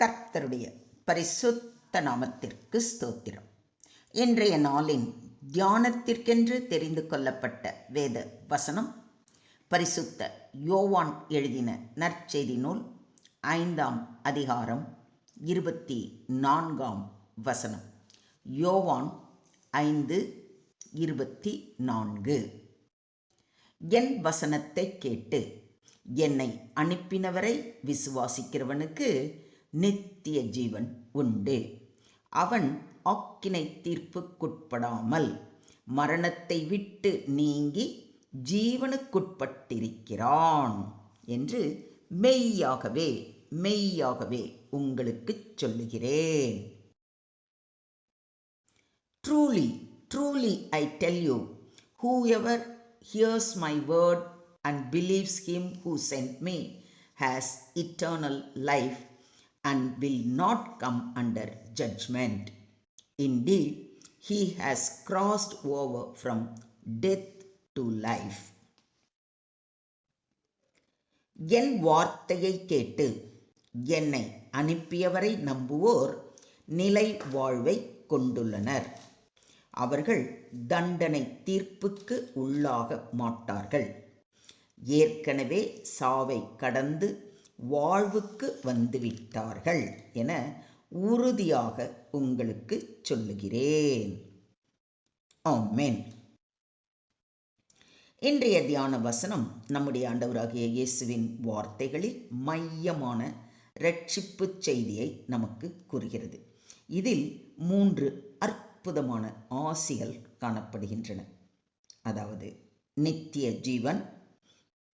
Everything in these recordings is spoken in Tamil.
கர்த்தருடைய பரிசுத்த நாமத்திற்கு ஸ்தோத்திரம். இன்றைய நாளின் தியானத்திற்கென்று தெரிந்து கொள்ளப்பட்ட வேத வசனம் பரிசுத்த யோவான் எழுதின நற்செய்தி நூல் ஐந்தாம் அதிகாரம் இருபத்தி நான்காம் வசனம். யோவான் ஐந்து இருபத்தி நான்கு. என் வசனத்தை கேட்டு என்னை அனுப்பினவரை விசுவாசிக்கிறவனுக்கு நித்திய ஜீவன் உண்டு. அவன் ஆக்கினை தீர்ப்புக்குட்படாமல் மரணத்தை விட்டு நீங்கி ஜீவனுக்குட்பட்டிருக்கிறான் என்று மெய்யாகவே மெய்யாகவே உங்களுக்குச் சொல்லுகிறேன். Truly truly I tell you whoever hears my word and believes him who sent me has eternal life and will not come under judgment. Indeed, he has crossed over from death to life. என் வார்த்தையை கேட்டு என்னை அனுப்பியவரை நம்புவோர் நிலை வாழ்வை கொண்டுள்ளனர் அவர்கள் தண்டனை தீர்ப்புக்கு உள்ளாக மாட்டார்கள் ஏற்கனவே சாவை கடந்து வாழ்வுக்கு வந்துவிட்டார்கள் என உறுதியாக உங்களுக்கு சொல்லுகிறேன். ஆமேன். இன்றைய தியான வசனம் நம்முடைய ஆண்டவராகிய இயேசுவின் வார்த்தைகளில் மையமான ரட்சிப்பு செய்தியை நமக்கு கூறுகிறது. இதில் மூன்று அற்புதமான ஆசிகள் காணப்படுகின்றன. அதாவது நித்திய ஜீவன்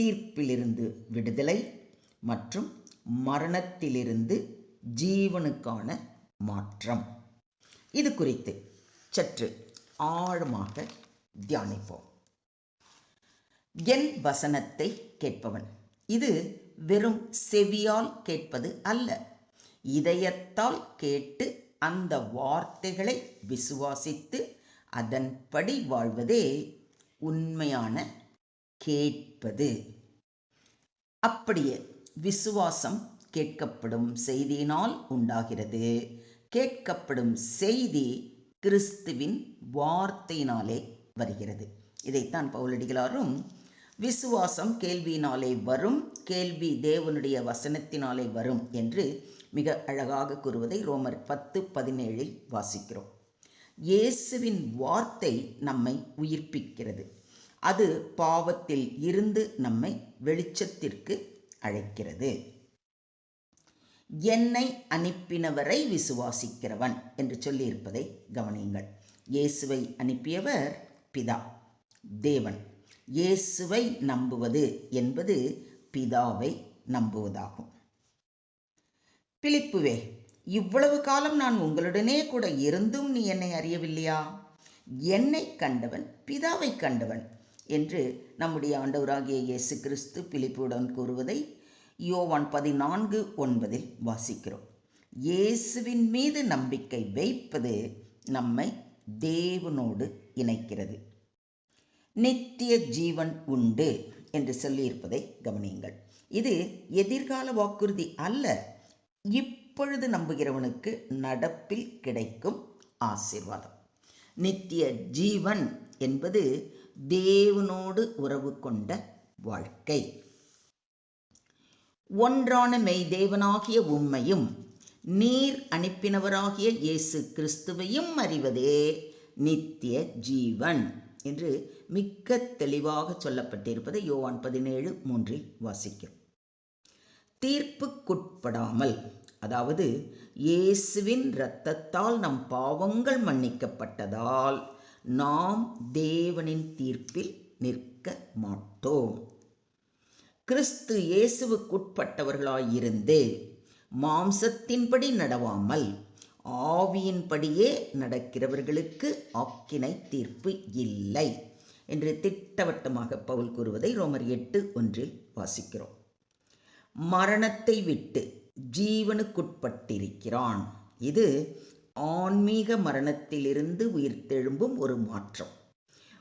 தீர்ப்பிலிருந்து விடுதலை மற்றும் மரணத்திலிருந்து ஜீவனுக்கான மாற்றம். இது குறித்து சற்று ஆழமாக தியானிப்போம். என் வசனத்தை கேட்பவன். இது வெறும் செவியால் கேட்பது அல்ல. இதயத்தால் கேட்டு அந்த வார்த்தைகளை விசுவாசித்து அதன்படி வாழ்வதே உண்மையான கேட்பது. அப்படியே விசுவாசம் கேட்கப்படும் செய்தியினால் உண்டாகிறது. கேட்கப்படும் செய்தி கிறிஸ்துவின் வார்த்தையினாலே வருகிறது. இதைத்தான் பவுலடிகளாரும் விசுவாசம் கேள்வியினாலே வரும் கேள்வி தேவனுடைய வசனத்தினாலே வரும் என்று மிக அழகாக கூறுவதை ரோமர் பத்து பதினேழில் வாசிக்கிறோம். இயேசுவின் வார்த்தை நம்மை உயிர்ப்பிக்கிறது. அது பாவத்தில் இருந்து நம்மை வெளிச்சத்திற்கு அழைக்கிறது. என்னை அனுப்பினவரை விசுவாசிக்கிறவன் என்று சொல்லியிருப்பதை கவனியுங்கள். இயேசுவை அனுப்பியவர் பிதா தேவன். இயேசுவை நம்புவது என்பது பிதாவை நம்புவதாகும். பிலிப்புவே இவ்வளவு காலம் நான் உங்களுடனே கூட இருந்தும் நீ என்னை அறியவில்லையா? என்னை கண்டவன் பிதாவை கண்டவன். என்று நம்முடைய ஆண்டவராகிய இயேசு கிறிஸ்து பிலிப்புடன் கூறுவதை யோவான் பதினான்கு ஒன்பதில் வாசிக்கிறோம். இயேசுவின் மீது நம்பிக்கை வைப்பது நம்மை தேவனோடு இணைக்கிறது. நித்திய ஜீவன் உண்டு என்று சொல்லியிருப்பதை கவனியுங்கள். இது எதிர்கால வாக்குறுதி அல்ல. இப்பொழுது நம்புகிறவனுக்கு நடப்பில் கிடைக்கும் ஆசீர்வாதம். நித்திய ஜீவன் என்பது தேவனோடு உறவு கொண்ட வாழ்க்கை. ஒன்றான மெய் தேவனாகிய உண்மையும் நீர் அனுப்பினவராகிய இயேசு கிறிஸ்துவையும் அறிவதே நித்திய ஜீவன் என்று மிக்க தெளிவாக சொல்லப்பட்டிருப்பதை யோவான் பதினேழு மூன்றில் வாசிக்கிறோம். தீர்ப்புக்குட்படாமல் அதாவது இயேசுவின் இரத்தத்தால் நம் பாவங்கள் மன்னிக்கப்பட்டதால் நாம் தேவனின் தீர்ப்பில் நிற்க மாட்டோம். கிறிஸ்து இயேசுவுக்குட்பட்டவர்களாயிருந்து மாம்சத்தின்படி நடவாமல் ஆவியின்படியே நடக்கிறவர்களுக்கு ஆக்கினை தீர்ப்பு இல்லை என்று திட்டவட்டமாக பவுல் கூறுவதை ரோமர் எட்டு ஒன்றில் வாசிக்கிறோம். மரணத்தை விட்டு ஜீவனுக்குட்பட்டிருக்கிறான். இது ஆன்மீக மரணத்திலிருந்து உயிர்த்தெழும்பும் ஒரு மாற்றம்.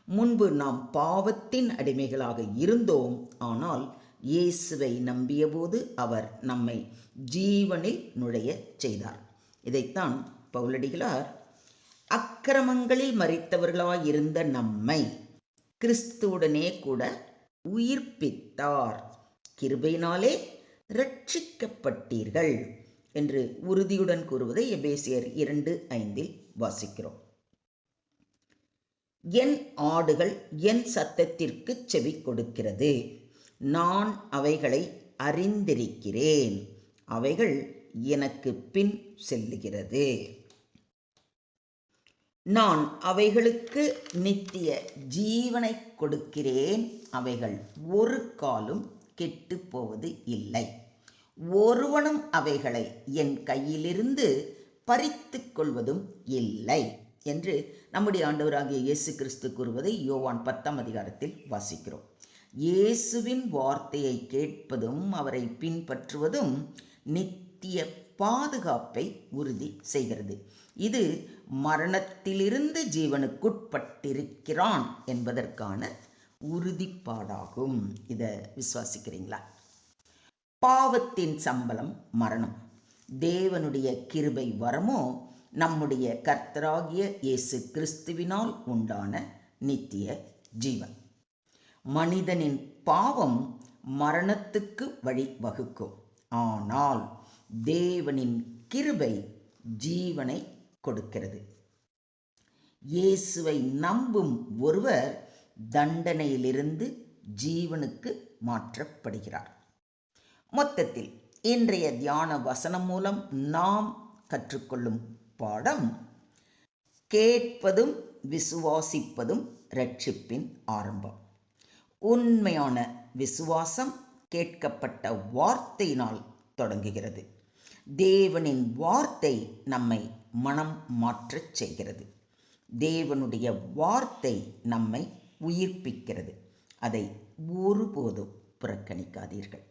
முன்பு நாம் பாவத்தின் அடிமைகளாக இருந்தோம். ஆனால் இயேசுவை நம்பியபோது அவர் நம்மை ஜீவனில் நுழையச் செய்தார். இதைத்தான் பவுலடிகளார் அக்கிரமங்களில் மறித்தவர்களாயிருந்த நம்மை கிறிஸ்துவுடனே கூட உயிர்ப்பித்தார். கிருபையினாலே ரட்சிக்கப்பட்டீர்கள். என்று உறுதியுடன் கூறுவதை எபேசியர் இரண்டு ஐந்தில் வாசிக்கிறோம். என் ஆடுகள் என் சத்தத்திற்கு செவி கொடுக்கிறது. நான் அவைகளை அறிந்திருக்கிறேன். அவைகள் எனக்கு பின் செல்லுகிறது. நான் அவைகளுக்கு நித்திய ஜீவனை கொடுக்கிறேன். அவைகள் ஒரு காலும் கெட்டு போவது இல்லை. ஒருவனும் அவைகளை என் கையிலிருந்து பறித்து கொள்வதும் இல்லை என்று நம்முடைய ஆண்டவராகிய இயேசு கிறிஸ்து கூறுவதை யோவான் பத்தாம் அதிகாரத்தில் வாசிக்கிறோம். இயேசுவின் வார்த்தையை கேட்பதும் அவரை பின்பற்றுவதும் நித்திய பாதுகாப்பை உறுதி செய்கிறது. இது மரணத்திலிருந்து ஜீவனுக்குட்பட்டிருக்கிறான் என்பதற்கான உறுதிப்பாடாகும். இதை விசுவாசிக்கிறீங்களா? பாவத்தின் சம்பளம் மரணம். தேவனுடைய கிருபை வரமோ நம்முடைய கர்த்தராகிய இயேசு கிறிஸ்துவினால் உண்டான நித்திய ஜீவன். மனிதனின் பாவம் மரணத்துக்கு வழி வகுக்கும். ஆனால் தேவனின் கிருபை ஜீவனை கொடுக்கிறது. இயேசுவை நம்பும் ஒருவர் தண்டனையிலிருந்து ஜீவனுக்கு மாற்றப்படுகிறார். மொத்தத்தில் இன்றைய தியான வசனம் மூலம் நாம் கற்றுக்கொள்ளும் பாடம் கேட்பதும் விசுவாசிப்பதும் ரட்சிப்பின் ஆரம்பம். உண்மையான விசுவாசம் கேட்கப்பட்ட வார்த்தையினால் தொடங்குகிறது. தேவனின் வார்த்தை நம்மை மனம் மாற்றச் செய்கிறது. தேவனுடைய வார்த்தை நம்மை உயிர்ப்பிக்கிறது. அதை ஒருபோதும் புறக்கணிக்காதீர்கள்.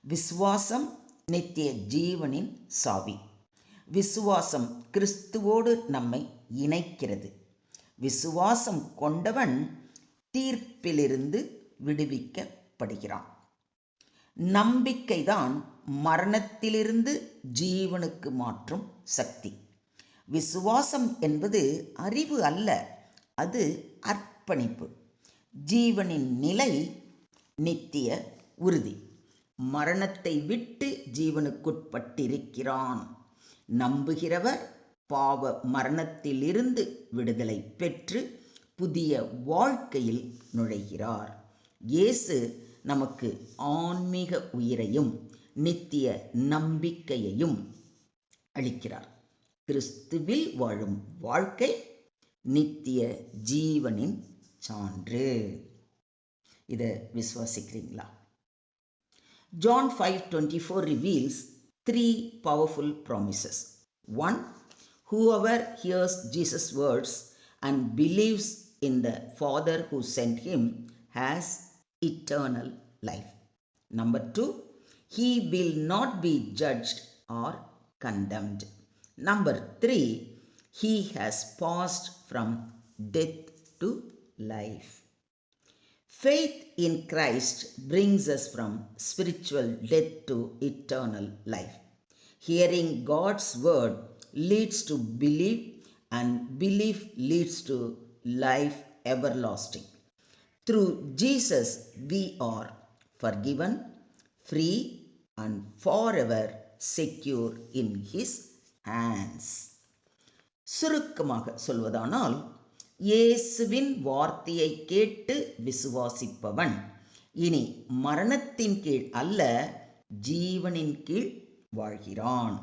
விசுவாசம் நித்திய ஜீவனின் சாவி. விசுவாசம் கிறிஸ்துவோடு நம்மை இணைக்கிறது. விசுவாசம் கொண்டவன் தீர்ப்பிலிருந்து விடுவிக்கப்படுகிறான். நம்பிக்கைதான் மரணத்திலிருந்து ஜீவனுக்கு மாற்றும் சக்தி. விசுவாசம் என்பது அறிவு அல்ல அது அர்ப்பணிப்பு. ஜீவனின் நிலை நித்திய உறுதி. மரணத்தை விட்டு ஜீவனுக்குட்பட்டிருக்கிறான். நம்புகிறவர் பாவ மரணத்திலிருந்து விடுதலை பெற்று புதிய வாழ்க்கையில் நுழைகிறார். இயேசு நமக்கு ஆன்மீக உயிரையும் நித்திய நம்பிக்கையையும் அளிக்கிறார். கிறிஸ்துவில் வாழும் வாழ்க்கை நித்திய ஜீவனின் சான்று. இதை விசுவாசிக்கிறீங்களா? John 5:24 reveals three powerful promises. One, whoever hears Jesus' words and believes in the Father who sent him has eternal life. Number two, he will not be judged or condemned. Number three, he has passed from death to life. Faith in Christ brings us from spiritual death to eternal life. Hearing God's word leads to belief, and belief leads to life everlasting. Through Jesus, we are forgiven, free, and forever secure in His hands. சுருக்கமாக சொல்வதானால் இயேசுவின் வார்த்தையை கேட்டு விசுவாசிப்பவன். இனி மரணத்தின் கீழ் அல்ல ஜீவனின் கீழ் வாழ்கிறான்.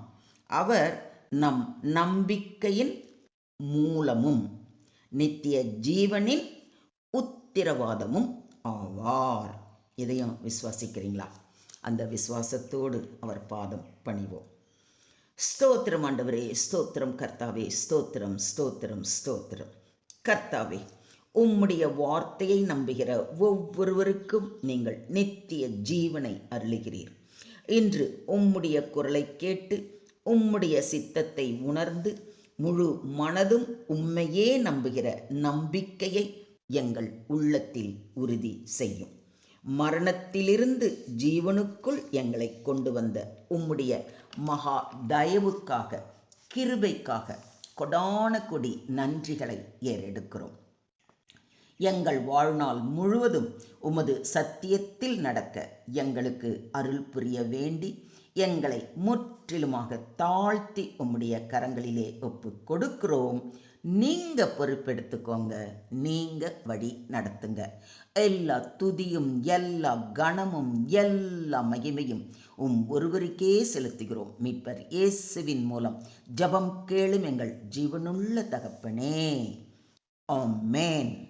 அவர் நம் நம்பிக்கையின் மூலமும் நித்திய ஜீவனின் உத்திரவாதமும் ஆவார். இதையும் விசுவாசிக்கிறீங்களா? அந்த விசுவாசத்தோடு அவர் பாதம் பணிவோம். ஸ்தோத்திரம் ஆண்டவரே ஸ்தோத்திரம் கர்த்தாவே ஸ்தோத்திரம் ஸ்தோத்திரம் ஸ்தோத்திரம். கர்த்தாவே உம்முடைய வார்த்தையை நம்புகிற ஒவ்வொருவருக்கும் நீங்கள் நித்திய ஜீவனை அருளுகிறீர். இன்று உம்முடைய குரலை கேட்டு உம்முடைய சித்தத்தை உணர்ந்து முழு மனதும் உண்மையே நம்புகிற நம்பிக்கையை எங்கள் உள்ளத்தில் உறுதி செய்யும். மரணத்திலிருந்து ஜீவனுக்குள் எங்களை கொண்டு வந்த உம்முடைய மகா தயவுக்காக கிருபைக்காக கொடான கொடி நன்றிகளை ஏறெடுக்கிறோம். எங்கள் வாழ்நாள் முழுவதும் உமது சத்தியத்தில் நடக்க எங்களுக்கு அருள் புரிய வேண்டி எங்களை முற்றிலுமாக தாழ்த்தி உம்முடைய கரங்களிலே ஒப்பு கொடுக்கிறோம். நீங்க பொறுப்பெடுத்துக்கோங்க. நீங்க வழி நடத்துங்க. எல்லா துதியும் எல்லா கணமும் எல்லா மகிமையும் உம் ஒருவருக்கே செலுத்துகிறோம். மீட்பர் இயேசுவின் மூலம் ஜபம் கேளும் எங்கள் ஜீவனுள்ள தகப்பனே. ஆமேன்.